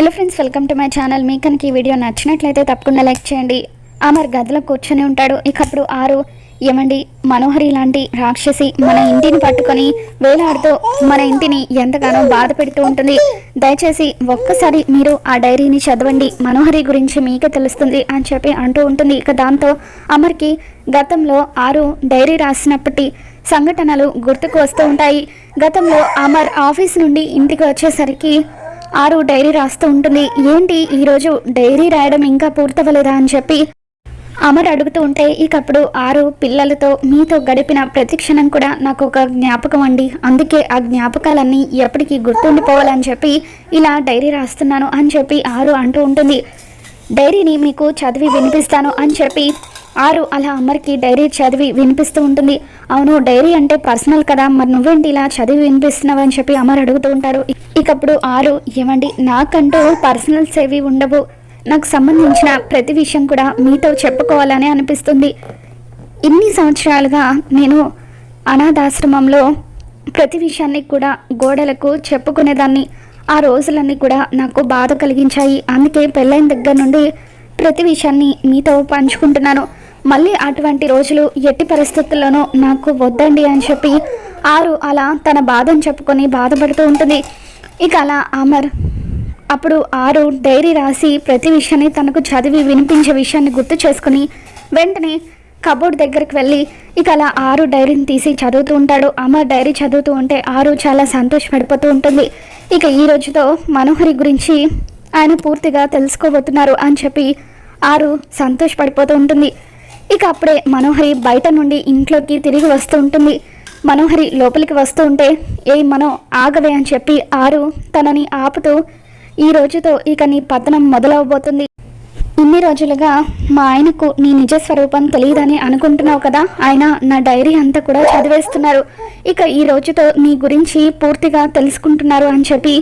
Hello friends welcome to my channel మీకు కనుక ఈ వీడియో నచ్చినట్లయితే తప్పకుండా లైక్ చేయండి. అమర్ గదిలో కూర్చొని ఉంటాడు. ఇకప్పుడు ఆరు ఏమండి మనోహరి లాంటి రాక్షసి మన ఇంటిని పట్టుకొని వేలాడుతూ మన ఇంటిని ఎంతగానో బాధ పెడుతూ ఉంటుంది. దయచేసి ఒక్కసారి మీరు ఆ డైరీని చదవండి. మనోహరి గురించి మీకే తెలుస్తుంది అని చెప్పి అంటూ ఉంటుంది. ఇక దాంతో అమర్కి గతంలో ఆరు డైరీ రాసినప్పటి సంఘటనలు గుర్తుకు వస్తూ ఉంటాయి. గతంలో అమర్ ఆఫీస్ నుండి ఇంటికి వచ్చేసరికి ఆరు డైరీ రాస్తూ ఉంటుంది. ఏంటి ఈరోజు డైరీ రాయడం ఇంకా పూర్తవలేదా అని చెప్పి అమర్ అడుగుతూ ఉంటే ఇకప్పుడు ఆరు పిల్లలతో మీతో గడిపిన ప్రతి క్షణం కూడా నాకు ఒక జ్ఞాపకం అండి. అందుకే ఆ జ్ఞాపకాలన్నీ ఎప్పటికీ గుర్తుండిపోవాలని చెప్పి ఇలా డైరీ రాస్తున్నాను అని చెప్పి ఆరు అంటూ ఉంటుంది. డైరీని మీకు చదివి వినిపిస్తాను అని చెప్పి ఆరు అలా అమర్కి డైరీ చదివి వినిపిస్తూ ఉంటుంది. అవును డైరీ అంటే పర్సనల్ కదా. మరి నువ్వేంటి ఇలా చదివి వినిపిస్తున్నావు అని చెప్పి అమర్ అడుగుతూ ఉంటారు. ఇకప్పుడు ఆరు ఏమండి నాకంటూ పర్సనల్స్ ఏవి ఉండవు. నాకు సంబంధించిన ప్రతి విషయం కూడా మీతో చెప్పుకోవాలని అనిపిస్తుంది. ఇన్ని సంవత్సరాలుగా నేను అనాథాశ్రమంలో ప్రతి విషయాన్ని కూడా గోడలకు చెప్పుకునేదాన్ని. ఆ రోజులన్నీ కూడా నాకు బాధ కలిగించాయి. అందుకే పెళ్ళైన దగ్గర నుండి ప్రతి విషయాన్ని మీతో పంచుకుంటున్నాను. మళ్ళీ అటువంటి రోజులు ఎట్టి పరిస్థితుల్లోనూ నాకు వద్దండి అని చెప్పి ఆరు అలా తన బాధను చెప్పుకొని బాధపడుతూ ఉంటుంది. ఇక అలా అమర్ అప్పుడు ఆరు డైరీ రాసి ప్రతి విషయాన్ని తనకు చదివి వినిపించే విషయాన్ని గుర్తు చేసుకుని వెంటనే కబోర్డ్ దగ్గరికి వెళ్ళి ఇక అలా ఆరు డైరీని తీసి చదువుతూ ఉంటాడు. అమర్ డైరీ చదువుతూ ఉంటే ఆరు చాలా సంతోషపడిపోతూ ఉంటుంది. ఇక ఈ రోజుతో మనోహరి గురించి ఆయన పూర్తిగా తెలుసుకోబోతున్నారు అని చెప్పి ఆరు సంతోషపడిపోతూ ఉంటుంది. ఇక అప్పుడే మనోహరి బయట నుండి ఇంట్లోకి తిరిగి వస్తూ ఉంటుంది. మనోహరి లోపలికి వస్తూ ఉంటే ఏ మనో ఆగవే అని చెప్పి ఆరు తనని ఆపుతూ ఈ రోజుతో ఇక నీ పతనం మొదలవబోతుంది ఇన్ని రోజులుగా మా ఆయనకు నీ నిజ స్వరూపం తెలియదని అనుకుంటున్నావు కదా? ఆయన నా డైరీ అంతా కూడా చదివేస్తున్నారు. ఇక ఈ రోజుతో నీ గురించి పూర్తిగా తెలుసుకుంటున్నారు అని చెప్పి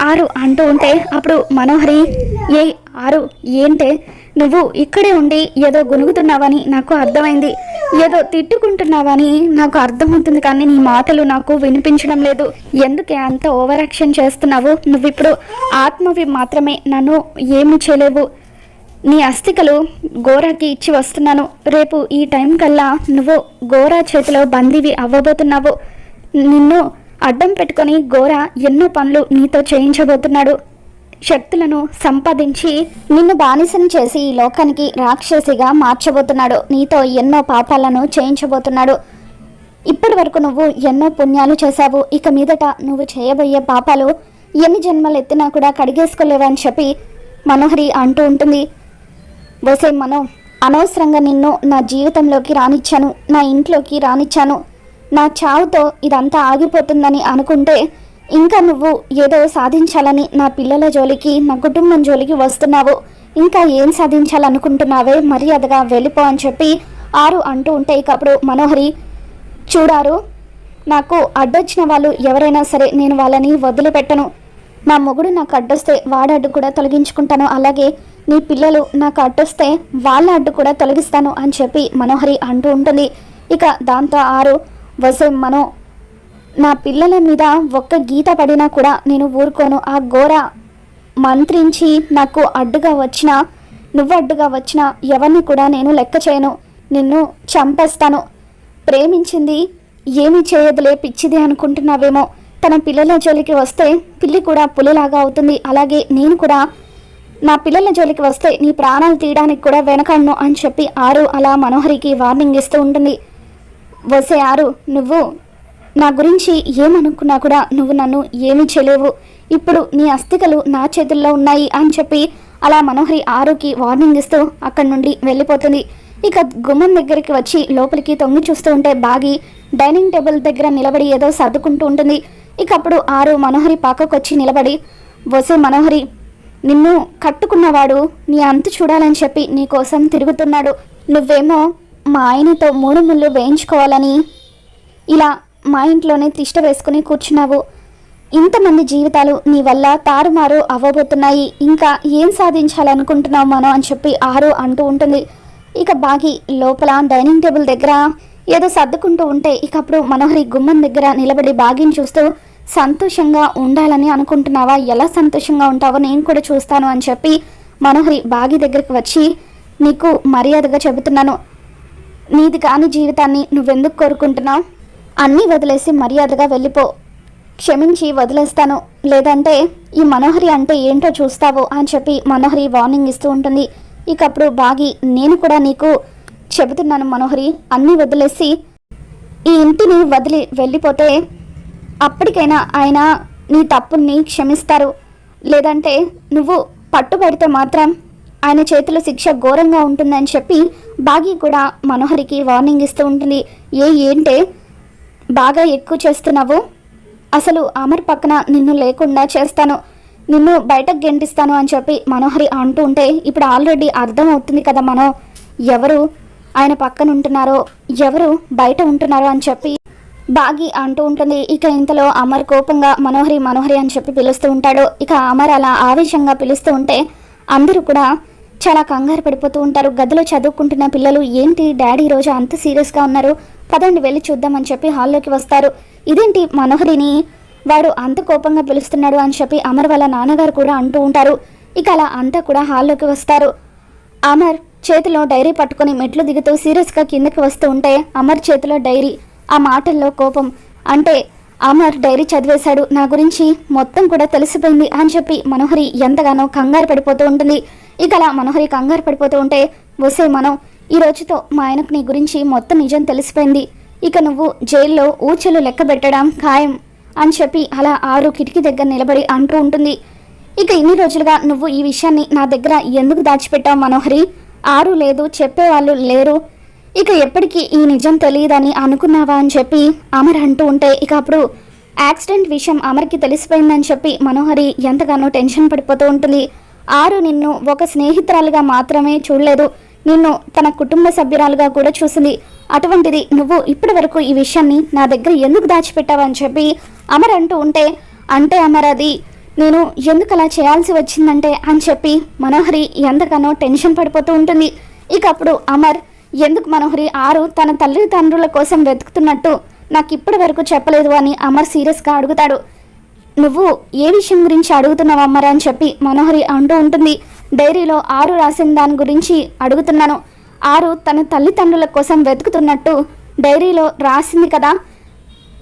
ఆరు అంటూ ఉంటే అప్పుడు మనోహరి ఏ ఆరు ఏంటే? నువ్వు ఇక్కడే ఉండి ఏదో గునుగుతున్నావని నాకు అర్థమైంది. ఏదో తిట్టుకుంటున్నావని నాకు అర్థమవుతుంది కానీ నీ మాటలు నాకు వినిపించడం లేదు. ఎందుకే అంత ఓవర్ యాక్షన్ చేస్తున్నావు? నువ్వు ఇప్పుడు ఆత్మవి మాత్రమే. నన్ను ఏమి చేయలేవు. నీ అస్థికలు గోరాకి ఇచ్చి వస్తున్నాను. రేపు ఈ టైం కల్లా నువ్వు గోరా చేతిలో బందీవి అవ్వబోతున్నావు. నిన్ను అడ్డం పెట్టుకొని గోరా ఎన్నో పనులు నీతో చేయించబోతున్నాడు. శక్తులను సంపాదించి నిన్ను బానిసను చేసి ఈ లోకానికి రాక్షసిగా మార్చబోతున్నాడు. నీతో ఎన్నో పాపాలను చేయించబోతున్నాడు. ఇప్పటి వరకు నువ్వు ఎన్నో పుణ్యాలు చేశావు. ఇక మీదట నువ్వు చేయబోయే పాపాలు ఎన్ని జన్మలు ఎత్తినా కూడా కడిగేసుకోలేవని చెప్పి మనోహరి అంటూ ఉంటుంది. వసే మనం అనవసరంగా నిన్ను నా జీవితంలోకి రానిచ్చాను. నా ఇంట్లోకి రానిచ్చాను. నా చావుతో ఇదంతా ఆగిపోతుందని అనుకుంటే ఇంకా నువ్వు ఏదో సాధించాలని నా పిల్లల జోలికి నా కుటుంబం జోలికి వస్తున్నావు. ఇంకా ఏం సాధించాలనుకుంటున్నావే? మర్యాదగా వెళ్ళిపో అని చెప్పి ఆరు అంటూ ఉంటే ఇక అప్పుడు మనోహరి చూడారు నాకు అడ్డొచ్చిన వాళ్ళు ఎవరైనా సరే నేను వాళ్ళని వదిలిపెట్టను. నా మొగుడు నాకు అడ్డొస్తే వాడ అడ్డు కూడా తొలగించుకుంటాను. అలాగే నీ పిల్లలు నాకు అడ్డొస్తే వాళ్ళ అడ్డు కూడా తొలగిస్తాను అని చెప్పి మనోహరి అంటూ ఉంటుంది. ఇక దాంతో ఆరు వసే మనో నా పిల్లల మీద ఒక్క గీత పడినా కూడా నేను ఊరుకోను. ఆ ఘోర మంత్రించి నాకు అడ్డుగా వచ్చిన నువ్వు అడ్డుగా వచ్చిన ఎవరిని కూడా నేను లెక్క చేయను. నిన్ను చంపేస్తాను. ప్రేమించింది ఏమీ చేయదులే పిచ్చిది అనుకుంటున్నావేమో. తన పిల్లల జోలికి వస్తే పిల్లి కూడా పులిలాగా అవుతుంది. అలాగే నేను కూడా. నా పిల్లల జోలికి వస్తే నీ ప్రాణాలు తీయడానికి కూడా వెనకడను అని చెప్పి ఆరు అలా మనోహరికి వార్నింగ్ ఇస్తూ ఉంటుంది. వసే ఆరు నువ్వు నా గురించి ఏమనుకున్నా కూడా నువ్వు నన్ను ఏమీ చేయలేవు. ఇప్పుడు నీ అస్థికలు నా చేతుల్లో ఉన్నాయి అని చెప్పి అలా మనోహరి ఆరుకి వార్నింగ్ ఇస్తూ అక్కడి నుండి వెళ్ళిపోతుంది. ఇక గుమ్మం దగ్గరికి వచ్చి లోపలికి తొంగి చూస్తూ ఉంటే బాగి డైనింగ్ టేబుల్ దగ్గర నిలబడి ఏదో సర్దుకుంటూ ఉంటుంది. ఇక అప్పుడు ఆరు మనోహరి పాకకొచ్చి నిలబడి వసే మనోహరి నిన్ను కట్టుకున్నవాడు నీ అంతు చూడాలని చెప్పి నీ కోసం తిరుగుతున్నాడు. నువ్వేమో మా ఆయనతో మూడు ముళ్ళు వేయించుకోవాలని ఇలా మా ఇంట్లోనే తిష్ట వేసుకుని కూర్చున్నావు. ఇంతమంది జీవితాలు నీ వల్ల తారుమారు అవ్వబోతున్నాయి. ఇంకా ఏం సాధించాలనుకుంటున్నావు మనం అని చెప్పి ఆరు అంటూ ఉంటుంది. ఇక బాగి లోపల డైనింగ్ టేబుల్ దగ్గర ఏదో సర్దుకుంటూ ఉంటే ఇక అప్పుడు మనోహరి గుమ్మం దగ్గర నిలబడి బాగిని చూస్తూ సంతోషంగా ఉండాలని అనుకుంటున్నావా? ఎలా సంతోషంగా ఉంటావో నేను కూడా చూస్తాను అని చెప్పి మనోహరి బాగి దగ్గరికి వచ్చి నీకు మర్యాదగా చెబుతున్నాను. నీది కాని జీవితాన్ని నువ్వెందుకు కోరుకుంటున్నావు? అన్నీ వదిలేసి మర్యాదగా వెళ్ళిపో. క్షమించి వదిలేస్తాను. లేదంటే ఈ మనోహరి అంటే ఏంటో చూస్తావు అని చెప్పి మనోహరి వార్నింగ్ ఇస్తూ ఉంటుంది. ఇక అప్పుడు బాగి నేను కూడా నీకు చెబుతున్నాను మనోహరి అన్నీ వదిలేసి ఈ ఇంటిని వదిలి వెళ్ళిపోతే అప్పటికైనా ఆయన నీ తప్పుని క్షమిస్తారు. లేదంటే నువ్వు పట్టుబడితే మాత్రం ఆయన చేతిలో శిక్ష ఘోరంగా ఉంటుందని చెప్పి బాగి కూడా మనోహరికి వార్నింగ్ ఇస్తూ ఉంటుంది. ఏ ఏంటే బాగా ఎక్కువ చేస్తున్నావు? అసలు అమర్ పక్కన నిన్ను లేకుండా చేస్తాను. నిన్ను బయటకు గెంటిస్తాను అని చెప్పి మనోహరి అంటూ ఉంటే ఇప్పుడు ఆల్రెడీ అర్థం అవుతుంది కదా మనం. ఎవరు? ఆయన పక్కన ఉంటున్నారో ఎవరు బయట ఉంటున్నారో అని చెప్పి బాగి అంటూ ఉంటుంది. ఇక ఇంతలో అమర్ కోపంగా మనోహరి మనోహరి అని చెప్పి పిలుస్తూ ఉంటాడు. ఇక అమర్ అలా ఆవేశంగా పిలుస్తూ ఉంటే అందరూ కూడా చాలా కంగారు పడిపోతూ ఉంటారు. గదిలో చదువుకుంటున్న పిల్లలు ఏంటి డాడీ రోజు అంత సీరియస్గా ఉన్నారు? పదండి వెళ్ళి చూద్దామని చెప్పి హాల్లోకి వస్తారు. ఇదేంటి మనోహరిని? వాడు అంత కోపంగా పిలుస్తున్నాడు అని చెప్పి అమర్ వాళ్ళ నాన్నగారు కూడా అంటూ ఉంటారు. ఇక అలా అంతా కూడా హాల్లోకి వస్తారు. అమర్ చేతిలో డైరీ పట్టుకొని మెట్లు దిగుతూ సీరియస్గా కిందకి వస్తూ ఉంటే అమర్ చేతిలో డైరీ ఆ మాటల్లో కోపం. అంటే అమర్ డైరీ చదివేశాడు. నా గురించి మొత్తం కూడా తెలిసిపోయింది అని చెప్పి మనోహరి ఎంతగానో కంగారు పడిపోతూ ఉంటుంది. ఇక అలా మనోహరి కంగారు పడిపోతూ ఉంటే వసే మనం ఈ రోజుతో మా ఆయనకు నీ గురించి మొత్తం నిజం తెలిసిపోయింది. ఇక నువ్వు జైల్లో ఊచలు లెక్క పెట్టడం ఖాయం అని చెప్పి అలా ఆరు కిటికీ దగ్గర నిలబడి అంటూ ఉంటుంది. ఇక ఇన్ని రోజులుగా నువ్వు ఈ విషయాన్ని నా దగ్గర ఎందుకు దాచిపెట్టావు మనోహరి? ఆరు లేదు చెప్పేవాళ్ళు లేరు. ఇక ఎప్పటికీ ఈ నిజం తెలియదని అనుకున్నావా అని చెప్పి అమర్ అంటూ ఉంటే ఇక అప్పుడు యాక్సిడెంట్ విషయం అమర్కి తెలిసిపోయిందని చెప్పి మనోహరి ఎంతగానో టెన్షన్ పడిపోతూ ఉంటుంది. ఆరు నిన్ను ఒక స్నేహితురాలుగా మాత్రమే చూడలేదు. నిన్ను తన కుటుంబ సభ్యురాలుగా కూడా చూసింది. అటువంటిది నువ్వు ఇప్పటి వరకు ఈ విషయాన్ని నా దగ్గర ఎందుకు దాచిపెట్టావని చెప్పి అమర్ అంటూ ఉంటే అంటే అమర్ అది నేను ఎందుకు అలా చేయాల్సి వచ్చిందంటే అని చెప్పి మనోహరి ఎంతగానో టెన్షన్ పడిపోతూ ఉంటుంది. ఇక అప్పుడు అమర్ ఎందుకు మనోహరి ఆరు తన తల్లిదండ్రుల కోసం వెతుకుతున్నట్టు నాకు ఇప్పటి వరకు చెప్పలేదు అని అమర్ సీరియస్గా అడుగుతాడు. నువ్వు ఏ విషయం గురించి అడుగుతున్నావు అమ్మర్ అని చెప్పి మనోహరి అంటూ ఉంటుంది. డైరీలో ఆరు రాసిన దాని గురించి అడుగుతున్నాను. ఆరు తన తల్లిదండ్రుల కోసం వెతుకుతున్నట్టు డైరీలో రాసింది కదా.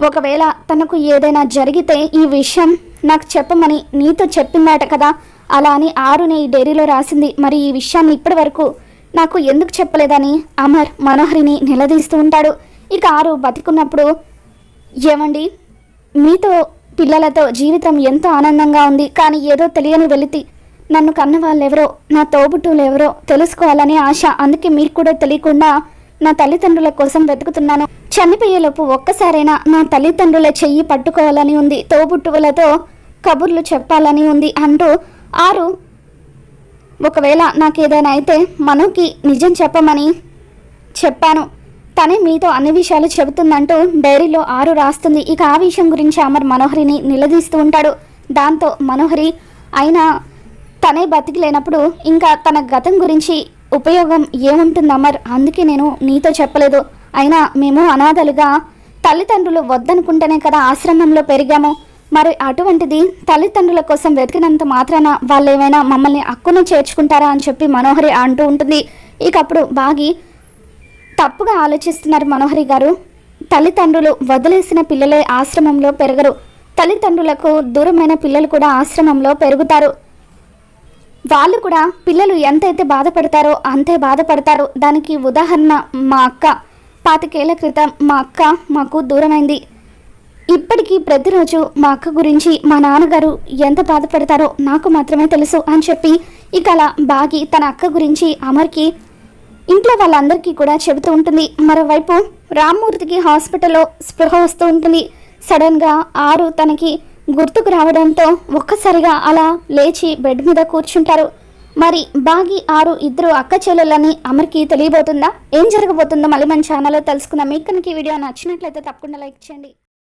ఒకవేళ తనకు ఏదైనా జరిగితే ఈ విషయం నాకు చెప్పమని నీతో చెప్పిందట కదా. అలా అని ఆరుని ఈ డైరీలో రాసింది. మరి ఈ విషయాన్ని ఇప్పటి వరకు నాకు ఎందుకు చెప్పలేదని అమర్ మనోహరిని నిలదీస్తూ ఉంటాడు. ఇక ఆరు బతికున్నప్పుడు ఏమండి? మీతో పిల్లలతో జీవితం ఎంతో ఆనందంగా ఉంది. కానీ ఏదో తెలియని వెలితి నన్ను కన్న వాళ్ళెవరో నా తోబుట్టువులు ఎవరో తెలుసుకోవాలని ఆశ అందుకే మీరు కూడా తెలియకుండా నా తల్లిదండ్రుల కోసం వెతుకుతున్నాను. చనిపోయేలోపు ఒక్కసారైనా నా తల్లిదండ్రుల చెయ్యి పట్టుకోవాలని ఉంది తోబుట్టువులతో కబుర్లు చెప్పాలని ఉంది అంటూ ఆరు ఒకవేళ నాకేదైనా అయితే మనోకి నిజం చెప్పమని చెప్పాను. తనే మీతో అన్ని విషయాలు చెబుతుందంటూ డైరీలో ఆరు రాస్తుంది. ఇక ఆ విషయం గురించి అమర్ మనోహరిని నిలదీస్తూ ఉంటాడు. దాంతో మనోహరి అయినా తనే బతికి లేనప్పుడు ఇంకా తన గతం గురించి ఉపయోగం ఏముంటుంది అమర్? అందుకే నేను నీతో చెప్పలేదు. అయినా మేము అనాథలుగా తల్లిదండ్రులు వద్దనుకుంటేనే కదా ఆశ్రమంలో పెరిగాము. మరి అటువంటిది తల్లిదండ్రుల కోసం వెతికినంత మాత్రాన వాళ్ళు ఏమైనా మమ్మల్ని అక్కున చేర్చుకుంటారా అని చెప్పి మనోహరి అంటూ ఉంటుంది. ఇక అప్పుడు బాగి తప్పుగా ఆలోచిస్తున్నారు మనోహరి గారు. తల్లిదండ్రులు వదిలేసిన పిల్లలే ఆశ్రమంలో పెరగరు. తల్లిదండ్రులకు దూరమైన పిల్లలు కూడా ఆశ్రమంలో పెరుగుతారు. వాళ్ళు కూడా పిల్లలు ఎంతైతే బాధపడతారో అంతే బాధపడతారు. దానికి ఉదాహరణ మా అక్క. పాతికేళ్ళ క్రితం మా అక్క మాకు దూరమైంది. ఇప్పటికీ ప్రతిరోజు మా అక్క గురించి మా నాన్నగారు ఎంత బాధపడతారో నాకు మాత్రమే తెలుసు అని చెప్పి ఇక అలా బాగి తన అక్క గురించి అమర్కి ఇంట్లో వాళ్ళందరికీ కూడా చెబుతూ ఉంటుంది. మరోవైపు రామ్మూర్తికి హాస్పిటల్లో స్పృహ వస్తూ ఉంటుంది. సడన్గా ఆరు తనకి గుర్తుకు రావడంతో ఒక్కసారిగా అలా లేచి బెడ్ మీద కూర్చుంటారు. మరి బాగి ఆరు ఇద్దరు అక్క చెల్లెలని అమర్కి తెలియబోతుందా? ఏం జరగబోతుందో మళ్ళీ మన ఛానల్లో తెలుసుకుందాం. మీకు కనుక ఈ వీడియో నచ్చినట్లయితే తప్పకుండా లైక్ చేయండి.